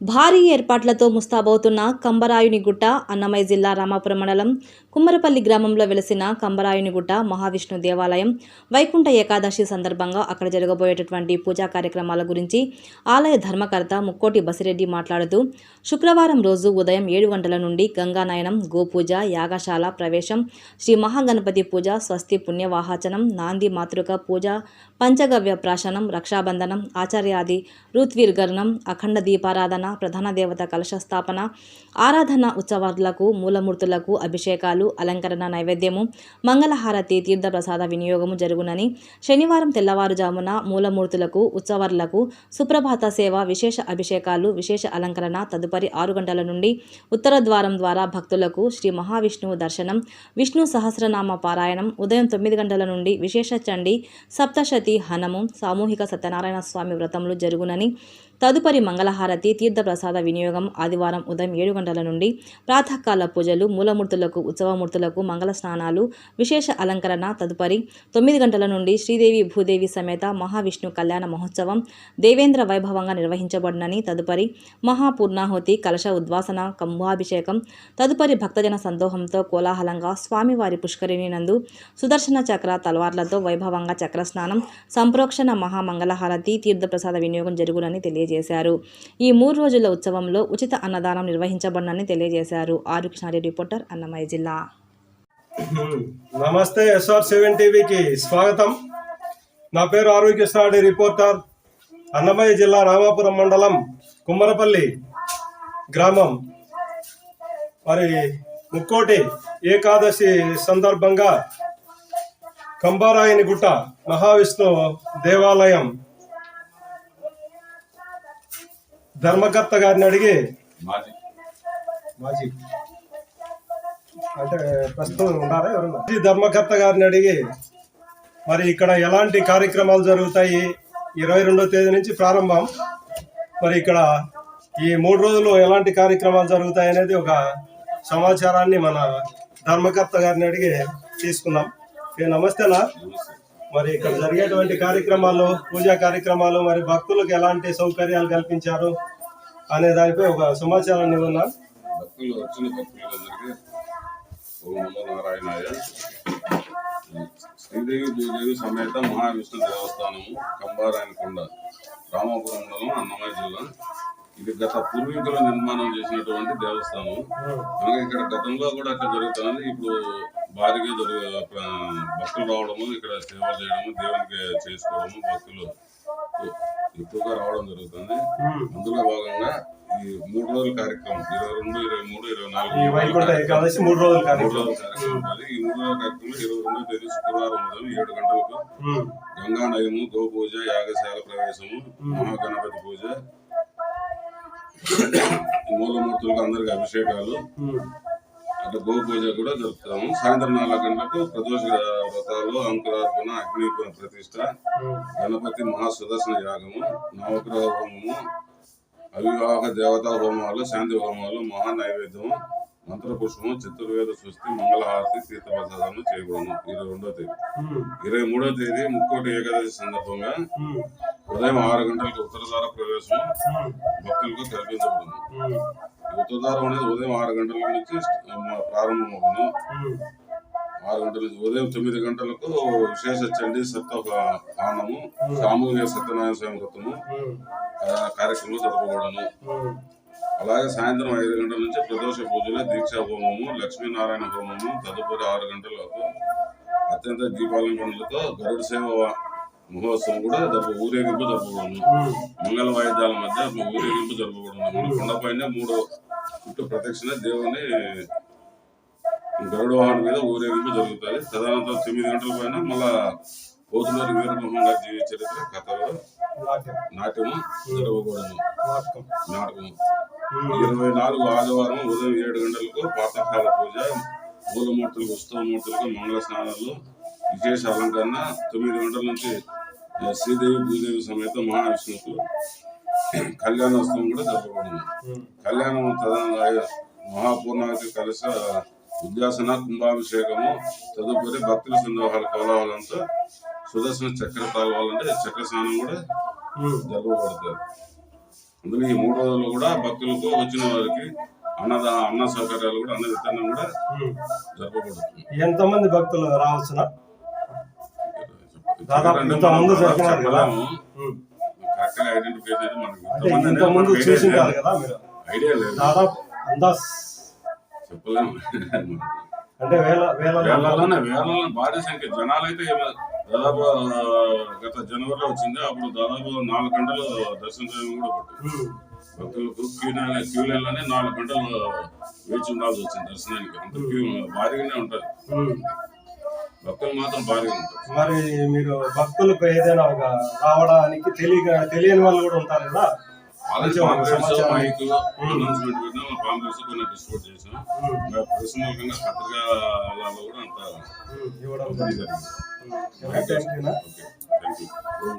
భారీ ఏర్పాట్లతో ముస్తాబవుతున్న కంబరాయుని గుట్ట అన్నమయ్య జిల్లా రామాపురం మండలం కుమ్మరపల్లి గ్రామంలో వెలసిన కంబరాయుని గుట్ట మహావిష్ణు దేవాలయం వైకుంఠ ఏకాదశి సందర్భంగా అక్కడ జరగబోయేటటువంటి పూజా కార్యక్రమాల గురించి ఆలయ ధర్మకర్త ముక్కోటి బసిరెడ్డి మాట్లాడుతూ శుక్రవారం రోజు ఉదయం ఏడు గంటల నుండి గంగానయనం గోపూజ యాగశాల ప్రవేశం శ్రీ మహాగణపతి పూజ స్వస్తి పుణ్యవాహాచనం నాంది మాతృక పూజ పంచగవ్య ప్రాశనం రక్షాబంధనం ఆచార్యాది రుత్వీర్గరణం అఖండ దీపారాధన ప్రధాన దేవత కలశ స్థాపన ఆరాధన ఉత్సవాలకు మూలమూర్తులకు అభిషేకాలు అలంకరణ నైవేద్యము మంగళహారతి తీర్థప్రసాద వినియోగము జరుగునని శనివారం తెల్లవారుజామున మూలమూర్తులకు ఉత్సవాలకు సుప్రభాత సేవ విశేష అభిషేకాలు విశేష అలంకరణ తదుపరి ఆరు గంటల నుండి ఉత్తర ద్వారం ద్వారా భక్తులకు శ్రీ మహావిష్ణువు దర్శనం విష్ణు సహస్రనామ పారాయణం ఉదయం తొమ్మిది గంటల నుండి విశేష చండి సప్తశతి హనము సామూహిక సత్యనారాయణ స్వామి వ్రతములు జరుగునని తదుపరి మంగళహారతి తీర్థప్రసాద వినియోగం ఆదివారం ఉదయం ఏడు గంటల నుండి ప్రాతకాల పూజలు మూలమూర్తులకు ఉత్సవమూర్తులకు మంగళ స్నానాలు విశేష అలంకరణ తదుపరి తొమ్మిది గంటల నుండి శ్రీదేవి భూదేవి సమేత మహావిష్ణు కళ్యాణ మహోత్సవం దేవేంద్ర వైభవంగా నిర్వహించబడినని తదుపరి మహాపూర్ణాహుతి కలశ ఉద్వాసన కుంభాభిషేకం తదుపరి భక్తజన సందోహంతో కోలాహలంగా స్వామివారి పుష్కరిణి నందు సుదర్శన చక్ర తలవార్లతో వైభవంగా చక్రస్నానం సంప్రోక్షణ మహామంగళహారతి తీర్థప్రసాద వినియోగం జరుగునని తెలియజేశారు. ఈ మూడు రోజుల ఉత్సవంలో ఉచిత అన్నదానం నిర్వహించబడనని తెలియజేశారు. ఆరు కృష్ణారెడ్డి రిపోర్టర్ అన్నమయ్య జిల్లా. నమస్తే ఎస్ఆర్ సెవెన్ టీవీకి స్వాగతం. నా పేరు ఆరోగ్య కృష్ణారెడ్డి రిపోర్టర్ అన్నమయ్య జిల్లా రామాపురం మండలం కుమ్మరపల్లి గ్రామం. మరి ముక్కోటి ఏకాదశి సందర్భంగా కంబారాయని గుట్ట మహావిష్ణు దేవాలయం ధర్మకర్త గారిని అడిగి మాజీ. అంటే ప్రస్తుతం ఉన్నారా ఎవరన్నా? ధర్మకర్త గారిని అడిగి మరి ఇక్కడ ఎలాంటి కార్యక్రమాలు జరుగుతాయి? ఇరవై రెండో తేదీ నుంచి ప్రారంభం. మరి ఇక్కడ ఈ మూడు రోజులు ఎలాంటి కార్యక్రమాలు జరుగుతాయి అనేది ఒక సమాచారాన్ని మన ధర్మకర్త గారిని అడిగి తీసుకుందాం ఏ నమస్తేనా? మరి ఇక్కడ జరిగేటువంటి కార్యక్రమాలు పూజా కార్యక్రమాలు మరి భక్తులకు ఎలాంటి సౌకర్యాలు కల్పించారు అనే దానిపై ఒక సమాచారాన్ని ఇవ్వనా భక్తులు వచ్చిన భక్తులందరికీ ఓం నమో నారాయణాయ. శ్రీదేవి భూదేవి సమేత మహావిష్ణు దేవస్థానము కంబారాయనకొండ రామాపురం మండలం అన్నమయ్య జిల్లా. ఇది గత పూర్వీకులు నిర్మాణం చేసినటువంటి దేవస్థానం. ఇక్కడ గతంలో కూడా అట్లా జరుగుతుంది ఇప్పుడు భారీగా జరుగు భక్తులు రావడము ఇక్కడ సేవలు చేయడము దేవునికి చేసుకోవడము భక్తులు ఎక్కువగా రావడం జరుగుతుంది. అందులో భాగంగా ఈ మూడు రోజుల కార్యక్రమం ఇరవై రెండు ఇరవై మూడు ఇరవై నాలుగు మూడు రోజుల కార్యక్రమం. ఈ మూడు రోజుల కార్యక్రమం ఇరవై రెండో తేదీ శుక్రవారం ఉదయం ఏడు గంటలకు గంగా నయము గోపూజ యాగశాల ప్రవేశము మహాగణపతి పూజ మూలమూర్తులకు అందరికి అభిషేకాలు అటు గోపూజ కూడా జరుపుతాము. సాయంత్రం నాలుగు గంటలకు ప్రదోష వ్రతాలు అంకురార్పణ అగ్ని ప్రతిష్ట గణపతి మహాసుదర్శన యాగము నవగ్రహ హోమము అవివాహ దేవతా హోమాలు శాంతి హోమాలు మహా నైవేద్యము మంత్రపుష్పము చతుర్వేద సృష్టి మంగళహారతి తీర్థప్రసాదాలను చేయబడను. ఇరవై రెండో తేదీ. ఇరవై మూడో తేదీ ముక్కోటి ఏకాదశి సందర్భంగా ఉదయం ఆరు గంటలకు ఉత్తరధార ప్రవేశం భక్తులకు కల్పించబడును. ఉత్తరధారం అనేది ఉదయం ఆరు గంటల నుంచి ప్రారంభమవును. ఆరు గంటల నుంచి ఉదయం తొమ్మిది గంటలకు విశేష చండీ సత్వ పానము సామూహిక సత్యనారాయణ స్వామి వ్రతము కార్యక్రమంలో జరపబడను అలాగే సాయంత్రం ఐదు గంటల నుంచి ప్రదోష పూజలు దీక్షా హోమము లక్ష్మీనారాయణ హోమము తదుపరి ఆరు గంటలకు అత్యంత దీపాలంకరణలతో గరుడ సేవ మహోత్సవం కూడా జరుపు ఊరేగింపు ఉమ్, మంగళ వాయిద్యాల మధ్య ఊరేగింపు జరపబడును మన కొండపైన మూడు చుట్టూ ప్రదక్షిణ దేవుని గరుడ వాహనం మీద ఊరేగింపు జరుగుతుంది. తదనంతరం తొమ్మిది గంటల పైన మళ్ళా పోతులూరి వీరమోహన్ గారి జీవిత చరిత్ర కథలు నాట్యం, నాట్యము జరగకూడదు నాటకం. నాటకము. ఇరవై నాలుగు ఆదివారం ఉదయం ఏడు గంటలకు పాతకాల పూజ మూలమూర్తులకు ఉత్సవమూర్తులకు మంగళ స్నానాలు విశేష అలంకరణ తొమ్మిది గంటల నుంచి శ్రీదేవి భూదేవి సమేత మహావిష్ణువుకు కళ్యాణోత్సవం కూడా జరపబడింది కళ్యాణం తదనంతర మహాపూర్ణావతి కలశ ఉద్యాసన కుంభాభిషేకము తదుపరి భక్తుల సందోహాల కోలాహలంతో సుదర్శన చక్ర తాగవాలంటే చక్ర స్నానం కూడా ఉమ్. జరపబడుతుంది అందులో ఈ మూడు రోజులు కూడా భక్తులకు వచ్చిన వారికి అన్నద అన్న సౌకర్యాలు కూడా అన్న విత్తనం కూడా. జరపబడుతుంది ఎంతమంది భక్తులు దాదాపు గా ఐడెంటిఫై చేయడం మనకి ఇంత ముందు ఐడియా కదా లేదు. ఐడియా లేదు. దాదాపు అందాస్ చెప్పలేము. అంటే వేల వేల వేలలోనే వేలలో భారీ సంఖ్య. జనాలు అయితే దాదాపు గత జనవరిలో వచ్చింది. అప్పుడు దాదాపు నాలుగు గంటలు దర్శనం చేయడం కూడా పట్టింది. భక్తులకు క్యూ క్యూ లైన్లోనే నాలుగు గంటలు వేచి ఉండాల్సి వచ్చింది దర్శనానికి. అంత క్యూ భారీగానే ఉంటుంది. భక్తులు మాత్రం భారీగా ఉంటారు. మరి మీరు భక్తులకు ఏదైనా ఒక రావడానికి తెలియక తెలియని వాళ్ళు కూడా ఉంటారు కదా. మైక్ అనౌన్స్మెంట్ పెట్టినాం పాంప్లెట్స్ కొన్ని డిస్ట్రిబ్యూట్ చేసాం పత్రికలలో కూడా అంత. ఇవ్వడం జరిగింది. Okay thank you